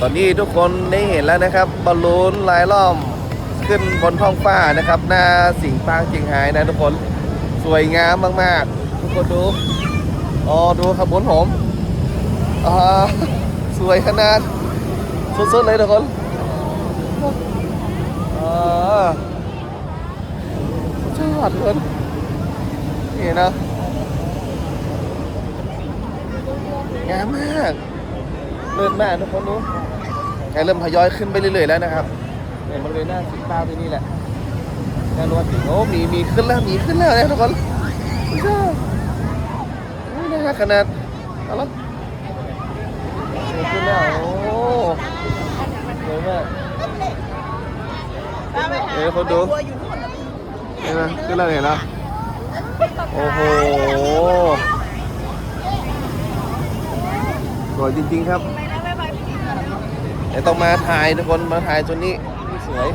ตอนนี้ทุกคนได้เห็นแล้วนะครับบอลลูนลายล้อมขึ้นบนท้องฟ้านะครับ หน้าสิงห์ปางเชียงไฮ้นะทุกคนสวยงามมากๆ ทุกคนดูอ๋อดูขบวนผมอ่าสวยขนาดสุดๆเลยทุกคนอ่าสุดยอดทุกคนนี่นะงามมาก เริ่มมากทุกคนรู้แกเริ่มทยอยขึ้นไปเรื่อยๆแล้วนะครับเนี่ยบริเวณหน้าสิบเก้าที่นี่แหละแน่นอนถึงโอ้มีมีขึ้นแล้วมีขึ้นแล้วนะทุกคนสุดยอดนี่นะฮะขนาดเอาละมีขึ้นแล้วโอ้สวยมากเอ้ยคนดูเห็นไหมขึ้นแล้วเห็นแล้วโอ้โห สวยจริงๆครับเดี๋ยวต้องมาถ่ายทุกคนมาถ่ายตัวนี้นี่สวย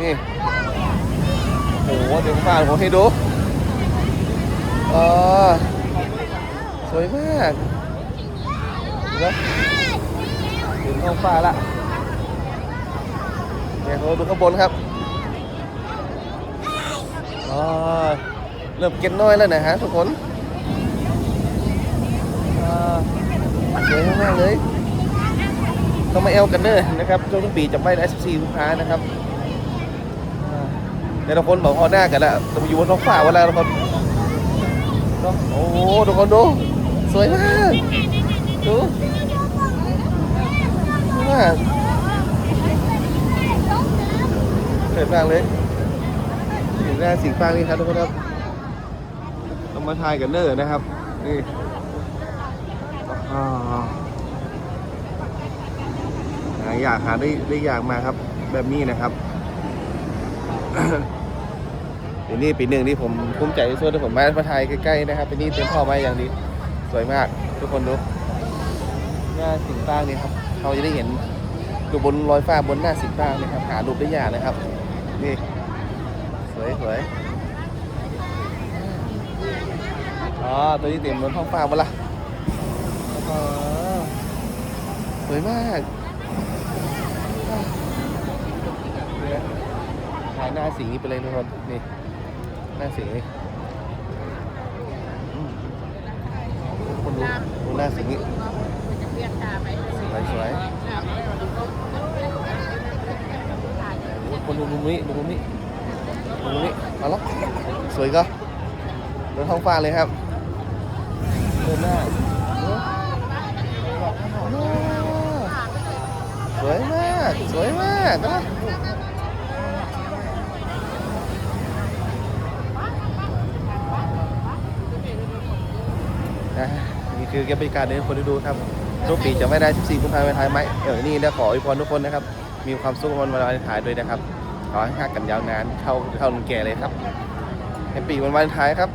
นี่โอ้โหเดี๋ยวฟ้าผมให้ดูเออสวยมากเห็นไหมถึงท้องฟ้าละเนี่ยเราดูข้างบนครับอ๋อเริ่มเก็นน้อยแล้วนะฮะทุกคนอ่า สวยมากเลยต้องมาเอลกันเนอร์นะครับช่วงต้นปีจะไม่ได้14ลูกค้านะครับอ่าแต่ละคนบอกพอหน้ากันแล้วเราอยู่บนท้องฟ้าเวลาทุกคนโอ้โหทุกคนดูสวยมากดูสวยมากสวยมากเลยเห็นหน้าสีฟ้านี่ครับทุกคนครับต้องมาทายกันเนอร์นะครับนี่ หาอยากหาได้ได้อยากมาครับ แบบนี้นะครับปีนี้ปีหนึ่งที่ผมภูมิใจที่สุดที่ผมมามาถ่ายใกล้ๆนะครับปีนี้เตรียมพ่อมาอย่างดีสวยมาก ทุกคนดูหน้าสิงห์ป้างนี่ครับเราจะได้เห็นอยู่บนรอยฟ้าบนหน้าสิงห์ป้างนะครับหารูปได้ยากนะครับ นี่สวยสวยอ๋อตัวนี้เต็มบนท้องฟ้าหมดละ สวยมากเนี่ยถ่ายหน้าสิงนี้ไปเลยทุกคนนี่หน้าสีนี่คนดูดูหน้าสิงนี้สวยสวยคนดูมุมนี้ดูมุมนี้ดูมุมนี้เอาละสวยก็เดินท้องฟ้าเลยครับเดินหน้าโอ้สวยมาก สวยมากนะนะนี่คือเก็บบรรยากาศในคนที่ดูครับทุกปีจะไม่ได้ 14กุมภาพันธ์ไทยไหมเออนี่แล้วขออวยพรทุกคนนะครับ มีความสุขวันวันวาเลนไทน์ด้วยนะครับ ขอให้หักกันยาวนานเข้าเข้าลุงแก่เลยครับแฮปปี้วันวาเลนไทน์ครับ